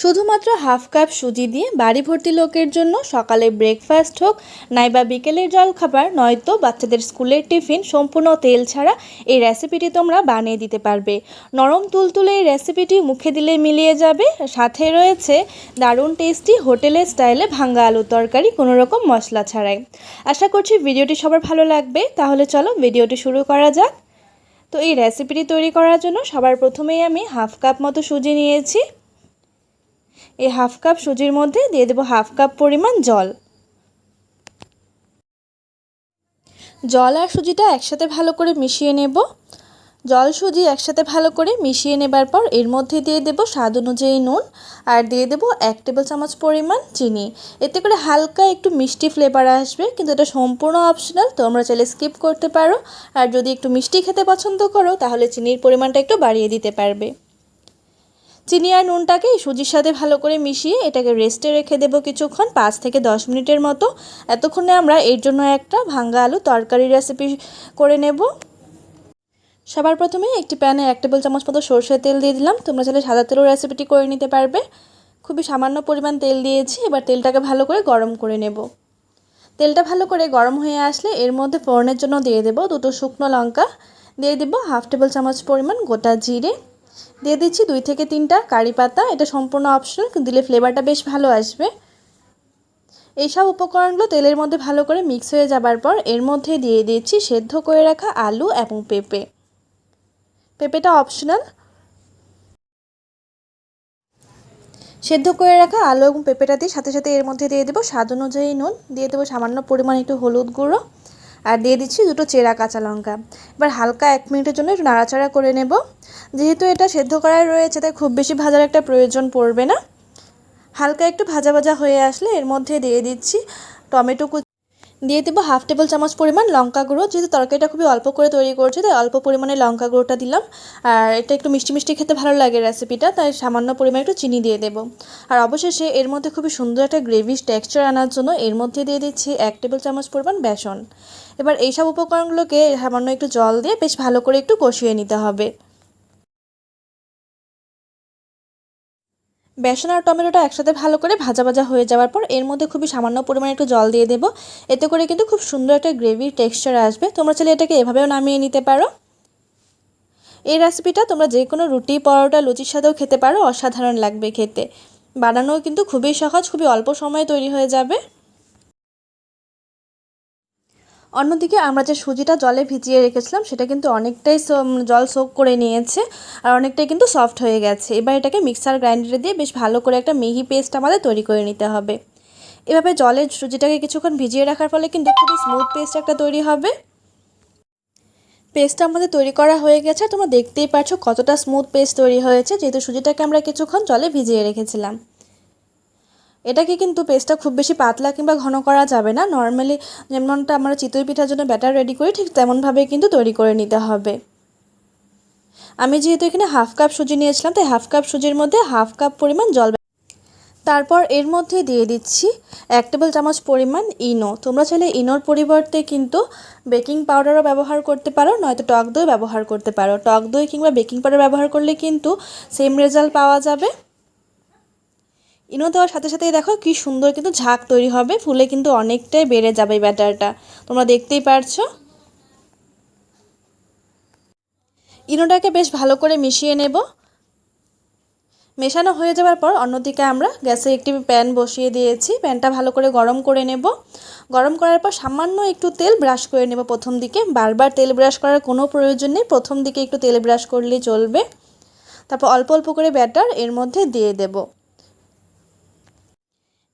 শুধুমাত্র half cup সুজি দিয়ে বাড়ি ভর্তি লোকের জন্য সকালে ব্রেকফাস্ট হোক, নাইবা বিকেলের জলখাবার, নয়তো বাচ্চাদের স্কুলের টিফিন, সম্পূর্ণ তেল ছাড়া এই রেসিপিটি তোমরা বানিয়ে দিতে পারবে। নরম তুলতুলে এই রেসিপিটি মুখে দিলে মিলিয়ে যাবে। সাথে রয়েছে দারুণ টেস্টি হোটেলের স্টাইলে ভাঙ্গা আলুর তরকারি কোনো রকম মশলা ছাড়াই। আশা করছি ভিডিওটি সবার ভালো লাগবে। তাহলে চলো ভিডিওটি শুরু করা যাক। তো এই রেসিপিটি তৈরি করার জন্য সবার প্রথমেই আমি হাফ কাপ মতো সুজি নিয়েছি। এই হাফ কাপ সুজির মধ্যে দিয়ে দেবো হাফ কাপ পরিমাণ জল। জল আর সুজিটা একসাথে ভালো করে মিশিয়ে নেব। জল সুজি একসাথে ভালো করে মিশিয়ে নেবার পর এর মধ্যে দিয়ে দেব স্বাদ অনুযায়ী নুন আর দিয়ে দেব এক টেবিল চামচ পরিমাণ চিনি। এতে করে হালকা একটু মিষ্টি ফ্লেভার আসবে, কিন্তু এটা সম্পূর্ণ অপশনাল তোমরা চাইলে স্কিপ করতে পারো। আর যদি একটু মিষ্টি খেতে পছন্দ করো, তাহলে চিনির পরিমাণটা একটু বাড়িয়ে দিতে পারবে। চিনি আর নুনটাকে সুজির সাথে ভালো করে মিশিয়ে এটাকে রেস্টে রেখে দেবো কিছুক্ষণ, পাঁচ থেকে দশ মিনিটের মতো। এতক্ষণে আমরা এর জন্য একটা ভাঙ্গা আলু তরকারি রেসিপি করে নেব। সবার প্রথমে একটি প্যানে এক টেবিল চামচ মতো সর্ষের তেল দিয়ে দিলাম। তোমরা চাইলে সাদা তেলও রেসিপিটি করে নিতে পারবে। খুবই সামান্য পরিমাণ তেল দিয়েছি, এবার তেলটাকে ভালো করে গরম করে নেব। তেলটা ভালো করে গরম হয়ে আসলে এর মধ্যে ফোড়নের জন্য দিয়ে দেবো দুটো শুকনো লঙ্কা। দিয়ে দেবো হাফ টেবিল চামচ পরিমাণ গোটা জিরে। দিয়ে দিচ্ছি দুই থেকে তিনটা কারি পাতা। এটা সম্পূর্ণ অপশনাল দিলে ফ্লেভারটা বেশ ভালো আসবে। এইসব উপকরণগুলো তেলের মধ্যে ভালো করে মিক্স হয়ে যাবার পর এর মধ্যে দিয়ে দিচ্ছি সেদ্ধ করে রাখা আলু এবং পেঁপে। পেঁপেটা অপশনাল সেদ্ধ করে রাখা আলু এবং পেঁপেটা দিয়ে সাথে সাথে এর মধ্যে দিয়ে দেবো স্বাদ অনুযায়ী নুন। দিয়ে দেবো সামান্য পরিমাণ একটু হলুদ গুঁড়ো। আর দিয়ে দিচ্ছি দুটো চেরা কাঁচা লঙ্কা। এবার হালকা এক মিনিটের জন্য একটু নাড়াচাড়া করে নেব। যেহেতু এটা সেদ্ধ করাই রয়েছে, তাই খুব বেশি ভাজার একটা প্রয়োজন পড়বে না। হালকা একটু ভাজা ভাজা হয়ে আসলে এর মধ্যে দিয়ে দিচ্ছি টমেটো দিয়ে দেবো হাফ টেবিল চামচ পরিমাণ লঙ্কা গুঁড়ো। যেহেতু তরকারিটা খুবই অল্প করে তৈরি করছে, তাই অল্প পরিমাণে লঙ্কা গুঁড়োটা দিলাম। আর এটা একটু মিষ্টি মিষ্টি খেতে ভালো লাগে রেসিপিটা তাই সামান্য পরিমাণে একটু চিনি দিয়ে দেবো। আর অবশেষে এর মধ্যে খুবই সুন্দর একটা গ্রেভি টেক্সচার আনার জন্য এর মধ্যে দিয়ে দিচ্ছি এক টেবিল চামচ পরিমাণ বেসন। এবার এইসব উপকরণগুলোকে সামান্য একটু জল দিয়ে বেশ ভালো করে একটু কষিয়ে নিতে হবে। বেসন আর টমেটোটা একসাথে ভালো করে ভাজা ভাজা হয়ে যাওয়ার পর এর মধ্যে খুবই সামান্য পরিমাণে একটু জল দিয়ে দেবো। এতে করে কিন্তু খুব সুন্দর একটা গ্রেভির টেক্সচার আসবে। তোমরা চাইলে এটাকে এভাবেও নামিয়ে নিতে পারো। এই রেসিপিটা তোমরা যে কোনো রুটি, পরোটা, লুচির সাথেও খেতে পারো। অসাধারণ লাগবে খেতে। বানানোও কিন্তু খুবই সহজ, খুবই অল্প সময়ে তৈরি হয়ে যাবে। অন্যদিকে আমরা যে সুজিটা জলে ভিজিয়ে রেখেছিলাম, সেটা কিন্তু অনেকটাই জল সোক করে নিয়েছে আর অনেকটাই কিন্তু সফট হয়ে গেছে। এবার এটাকে মিক্সার গ্রাইন্ডারে দিয়ে বেশ ভালো করে একটা মিহি পেস্ট আমাদের তৈরি করে নিতে হবে। এভাবে জলে সুজিটাকে কিছুক্ষণ ভিজিয়ে রাখার ফলে কিন্তু খুবই স্মুথ পেস্ট একটা তৈরি হবে। পেস্টটা আমাদের তৈরি করা হয়ে গেছে। তোমরা দেখতেই পাচ্ছ কতটা স্মুথ পেস্ট তৈরি হয়েছে। যেহেতু সুজিটাকে আমরা কিছুক্ষণ জলে ভিজিয়ে রেখেছিলাম। এটাকে কিন্তু পেস্টটা খুব বেশি পাতলা কিংবা ঘন করা যাবে না। নর্মালি যেমনটা আমরা চিতই পিঠার জন্য ব্যাটার রেডি করি, ঠিক তেমনভাবে কিন্তু তৈরি করে নিতে হবে। আমি যেহেতু এখানে হাফ কাপ সুজি নিয়েছিলাম, তাই হাফ কাপ সুজির মধ্যে হাফ কাপ পরিমাণ জল তারপর এর মধ্যে দিয়ে দিচ্ছি এক টেবিল চামচ পরিমাণ ইনো। তোমরা চাইলে ইনোর পরিবর্তে কিন্তু বেকিং পাউডারও ব্যবহার করতে পারো, নয়তো টক দই ব্যবহার করতে পারো। টক দই কিংবা বেকিং পাউডার ব্যবহার করলে কিন্তু সেম রেজাল্ট পাওয়া যাবে। ইনো দেওয়ার সাথে সাথেই দেখো কি সুন্দর কিন্তু ঝাঁক তৈরি হবে, ফুলে কিন্তু অনেকটাই বেড়ে যাবে ব্যাটারটা। তোমরা দেখতেই পারছ। ইনোটাকে বেশ ভালো করে মিশিয়ে নেব। মেশানো হয়ে যাওয়ার পর অন্যদিকে আমরা গ্যাসে একটি প্যান বসিয়ে দিয়েছি। প্যানটা ভালো করে গরম করে নেব। গরম করার পর সামান্য একটু তেল ব্রাশ করে নেব প্রথম দিকে। বারবার তেল ব্রাশ করার কোনো প্রয়োজন নেই। প্রথম দিকে একটু তেল ব্রাশ করলেই চলবে। তারপর অল্প অল্প করে ব্যাটার এর মধ্যে দিয়ে দেবো।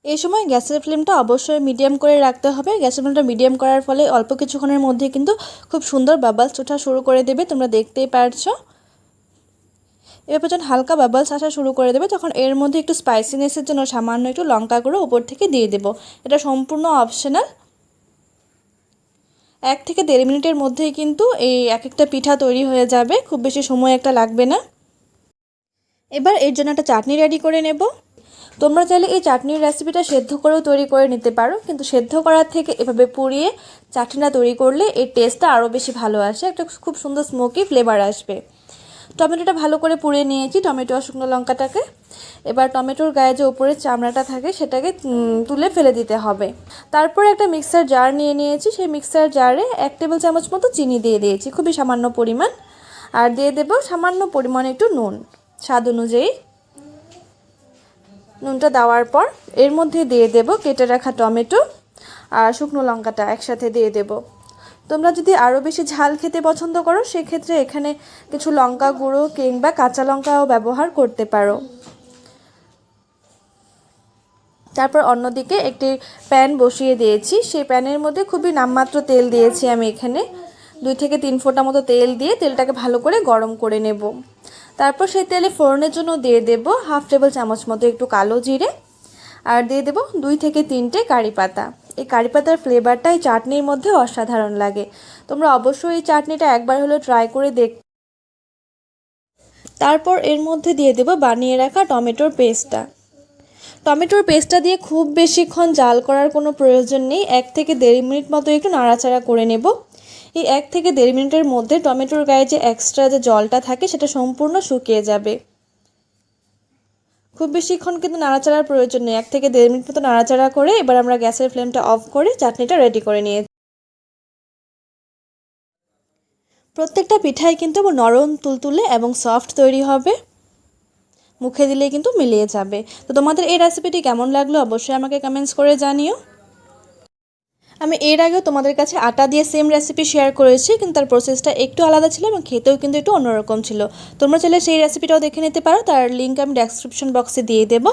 এই সময় গ্যাসের ফ্লেমটা অবশ্যই মিডিয়াম করে রাখতে হবে। গ্যাসের ফ্লেমটা মিডিয়াম করার ফলে অল্প কিছুক্ষণের মধ্যে কিন্তু খুব সুন্দর বাবালস ওঠা শুরু করে দেবে, তোমরা দেখতেই পারছ। এবার যখন হালকা বাবলস আসা শুরু করে দেবে, তখন এর মধ্যে একটু স্পাইসিনেসের জন্য সামান্য একটু লঙ্কা গুঁড়ো উপর থেকে দিয়ে দেবো। এটা সম্পূর্ণ অপশনাল এক থেকে দেড় মিনিটের মধ্যেই কিন্তু এই এক একটা পিঠা তৈরি হয়ে যাবে। খুব বেশি সময় একটা লাগবে না। এবার এর জন্য একটা চাটনি রেডি করে নেব। তোমরা চাইলে এই চাটনির রেসিপিটা সেদ্ধ করেও তৈরি করে নিতে পারো, কিন্তু সেদ্ধ করার থেকে এভাবে পুড়িয়ে চাটনিটা তৈরি করলে এর টেস্টটা আরও বেশি ভালো আসে, একটা খুব সুন্দর স্মোকি ফ্লেভার আসবে। টমেটোটা ভালো করে পুড়িয়ে নিয়েছি, টমেটো আর শুকনো লঙ্কাটাকে। এবার টমেটোর গায়ে যে উপরের চামড়াটা থাকে সেটাকে তুলে ফেলে দিতে হবে। তারপর একটা মিক্সার জার নিয়ে নিয়েছি, সেই মিক্সার জারে এক টেবিল চামচ মতো চিনি দিয়ে দিয়েছি, খুবই সামান্য পরিমাণ। আর দিয়ে দেবো সামান্য পরিমাণে একটু নুন, স্বাদ অনুযায়ী। নুনটা দেওয়ার পর এর মধ্যে দিয়ে দেব কেটে রাখা টমেটো আর শুকনো লঙ্কাটা একসাথে দিয়ে দেব। তোমরা যদি আরও বেশি ঝাল খেতে পছন্দ করো, সেক্ষেত্রে এখানে কিছু লঙ্কা গুঁড়ো কিংবা কাঁচা লঙ্কাও ব্যবহার করতে পারো। তারপর অন্যদিকে একটি প্যান বসিয়ে দিয়েছি। সেই প্যানের মধ্যে খুবই নামমাত্র তেল দিয়েছি আমি এখানে। দুই থেকে তিন ফোঁটা মতো তেল দিয়ে তেলটাকে ভালো করে গরম করে নেব। তারপর সেই তেলে ফোড়নের জন্য দিয়ে দেব হাফ টেবিল চামচ মতো একটু কালো জিরে, আর দিয়ে দেব দুই থেকে তিনটে কারি পাতা। এই কারি পাতার ফ্লেভারটা এই চাটনির মধ্যে অসাধারণ লাগে। তোমরা অবশ্যই এই চাটনিটা একবার হলেও ট্রাই করে দেখ তারপর এর মধ্যে দিয়ে দেব বানিয়ে রাখা টমেটোর পেস্টটা। টমেটোর পেস্টটা দিয়ে খুব বেশিক্ষণ জাল করার কোনো প্রয়োজন নেই। এক থেকে দেড় মিনিট মতো একটু নাড়াচাড়া করে নেব। এই এক থেকে দেড় মিনিটের মধ্যে টমেটোর গায়ে যে এক্সট্রা যে জলটা থাকে, সেটা সম্পূর্ণ শুকিয়ে যাবে। খুব বেশিক্ষণ কিন্তু নাড়াচাড়ার প্রয়োজন নেই। এক থেকে দেড় মিনিট মতো নাড়াচাড়া করে এবার আমরা গ্যাসের ফ্লেমটা অফ করে চাটনিটা রেডি করে নিয়ে প্রত্যেকটা পিঠাই কিন্তু নরম, তুলতুলে এবং সফট তৈরি হবে। মুখে দিলে কিন্তু মিলিয়ে যাবে। তো তোমাদের এই রেসিপিটি কেমন লাগল অবশ্যই আমাকে কমেন্টস করে জানিও। আমি এর আগেও তোমাদের কাছে আটা দিয়ে সেম রেসিপি শেয়ার করেছি, কিন্তু তার প্রসেসটা একটু আলাদা ছিল এবং খেতেও কিন্তু একটু অন্যরকম ছিল। তোমরা চাইলে সেই রেসিপিটাও দেখে নিতে পারো, তার লিঙ্ক আমি ডেসক্রিপশন বক্সে দিয়ে দেবো।